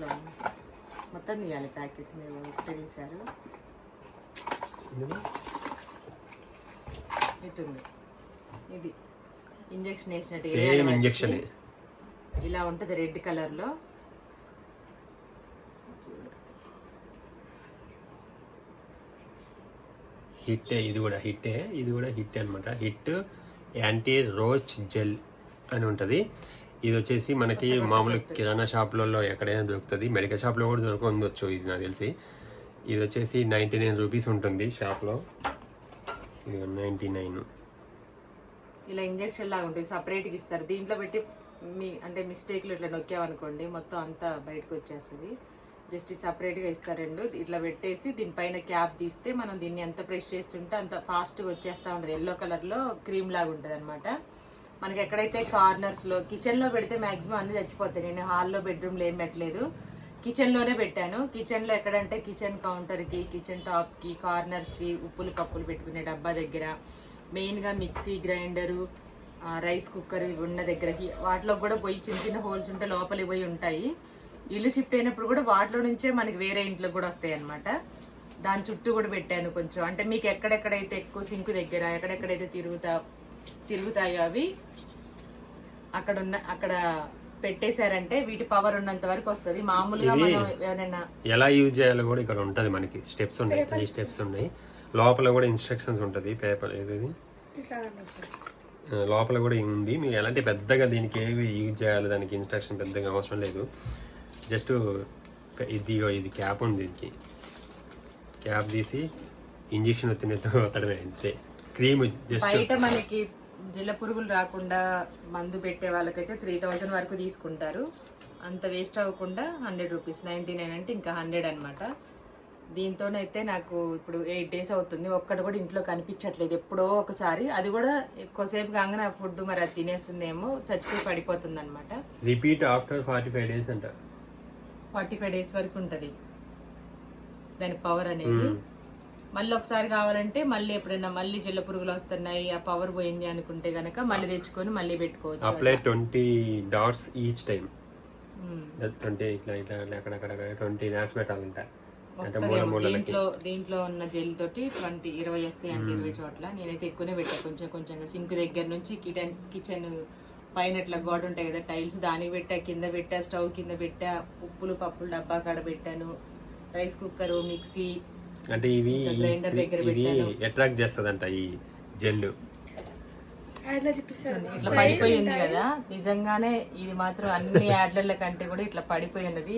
దీంట్లో. మొత్తం తీయాలి ప్యాకెట్ మీరు ఒకటే తీశారు ఇటు ఉంది ఇది ఇంజెక్షన్ వేసినట్టు ఇంజెక్షన్ ఇలా ఉంటుంది రెడ్ కలర్లో. హిట్టే ఇది కూడా హిట్టే ఇది కూడా హిట్ అన్నమాట. హిట్ యాంటీ రోచ్ జెల్ అని ఉంటుంది. ఇది వచ్చేసి మనకి మామూలు కిరాణా షాప్లలో ఎక్కడైనా దొరుకుతుంది. మెడికల్ షాప్లో కూడా దొరకొందొచ్చు ఇది నాకు తెలిసి. ఇది వచ్చేసి నైంటీ నైన్ రూపీస్ ఉంటుంది షాప్లో. Ninety nine. ఇలా ఇంజెక్షన్ లాగా ఉంటుంది సపరేట్గా ఇస్తారు. దీంట్లో పెట్టి మీ అంటే మిస్టేక్లో ఇట్లా నొక్కామనుకోండి మొత్తం అంతా బయటకు వచ్చేస్తుంది. జస్ట్ సపరేట్గా ఇస్తారు రెండు. ఇట్లా పెట్టేసి దీనిపైన క్యాప్ తీస్తే మనం దీన్ని ఎంత ప్రెస్ చేస్తుంటే అంత ఫాస్ట్గా వచ్చేస్తూ ఉంటుంది. ఎల్లో కలర్లో క్రీమ్ లాగా ఉంటుంది అనమాట మనకి ఎక్కడైతే కార్నర్స్లో కిచెన్లో పెడితే మాక్సిమం అన్ని చచ్చిపోతాయి. నేను హాల్లో బెడ్రూమ్లో ఏం పెట్టలేదు. కిచెన్లోనే పెట్టాను. కిచెన్లో ఎక్కడంటే కిచెన్ కౌంటర్కి కిచెన్ టాప్కి కార్నర్స్కి ఉప్పులు కప్పులు పెట్టుకునే డబ్బా దగ్గర. మెయిన్గా మిక్సీ గ్రైండరు రైస్ కుక్కర్ ఇవి ఉన్న దగ్గరకి. వాటిలో కూడా పోయి చిన్న చిన్న హోల్స్ ఉంటే లోపలికి పోయి ఉంటాయి. ఇల్లు షిఫ్ట్ అయినప్పుడు కూడా వాటిలో నుంచే మనకి వేరే ఇంట్లో కూడా వస్తాయి అనమాట దాని చుట్టూ కూడా పెట్టాను కొంచెం. అంటే మీకు ఎక్కడెక్కడైతే ఎక్కువ సింక్ దగ్గర ఎక్కడెక్కడైతే తిరుగుతా తిరుగుతాయో అవి అక్కడ ఉన్న అక్కడ పెట్టేశారంటే వీటి పవర్ ఉన్నంత వరకు వస్తుంది. మామూలుగా మనం ఎవరైనా ఎలా యూజ్ చేయాలో కూడా ఇక్కడ ఉంటుంది మనకి. స్టెప్స్ ఉన్నాయి త్రీ స్టెప్స్ ఉన్నాయి. లోపల కూడా ఇన్స్ట్రక్షన్స్ ఉంటుంది పేపర్ ఏది లోపల కూడా ఉంది. మీరు ఎలాంటి పెద్దగా దీనికి ఏవి యూజ్ చేయాలి దానికి ఇన్స్ట్రక్షన్ పెద్దగా అవసరం లేదు. జస్ట్ ఇది ఇది క్యాప్ ఉంది దీనికి. క్యాప్ తీసి ఇంజెక్షన్ వచ్చినట్టు ఒత్తడమే అంతే. క్రీమ్ జస్ట్ మనకి జిల్ల పురుగులు రాకుండా మందు పెట్టే వాళ్ళకైతే త్రీ థౌజండ్ వరకు తీసుకుంటారు. అంత వేస్ట్ అవ్వకుండా హండ్రెడ్ రూపీస్ నైంటీ నైన్ అంటే ఇంకా హండ్రెడ్ అనమాట దీంతోనైతే నాకు ఇప్పుడు ఎయిట్ డేస్ అవుతుంది. ఒక్కటి కూడా ఇంట్లో కనిపించట్లేదు. ఎప్పుడో ఒకసారి. అది కూడా ఎక్కువసేపు కాగానే ఆ ఫుడ్ మరి అది తినేస్తుందేమో చచ్చిపోయి పడిపోతుంది అనమాట repeat after forty five days అంట. ఫార్టీ ఫైవ్ డేస్ వరకు ఉంటుంది. దాని పవర్ అనేది. మళ్ళీ ఒకసారి కావాలంటే మళ్ళీ ఎప్పుడైనా మళ్ళీ జిల్ల పురుగులు వస్తున్నాయి ఆ పవర్ పోయింది అనుకుంటే గనక మళ్ళీ తెచ్చుకొని మళ్ళీ పెట్టుకోవచ్చు apply twenty dots each time. Twenty ఇట్లా ఇట్లా అక్కడక్కడ ట్వంటీ డాట్స్ పెట్టాలంట. దీంట్లో దీంట్లో ఉన్న జెల్ తోటి ట్వంటీ ఇరవై వస్తాయి అంటే ఇరవై చోట్ల నేనైతే ఎక్కువనే పెట్టా. కొంచెం కొంచెంగా సింక్ దగ్గర నుంచి కిచెన్ కిచెన్ పైన ఇట్లా గోడ ఉంటాయి కదా టైల్స్ దానికి పెట్టా కింద పెట్టా స్టవ్ కింద పెట్టా ఉప్పులు పప్పులు డబ్బా కాడ పెట్టాను. రైస్ కుక్కర్ మిక్సీ అంటే ఇవి ఇది అట్రాక్ట్ చేస్తుందంట ఈ జెల్ ఇట్లా పడిపోయి ఉంది కదా. నిజంగానే ఇది మాత్రం అన్ని యాడ్ల కంటే కూడా ఇట్లా పడిపోయి ఉన్నది.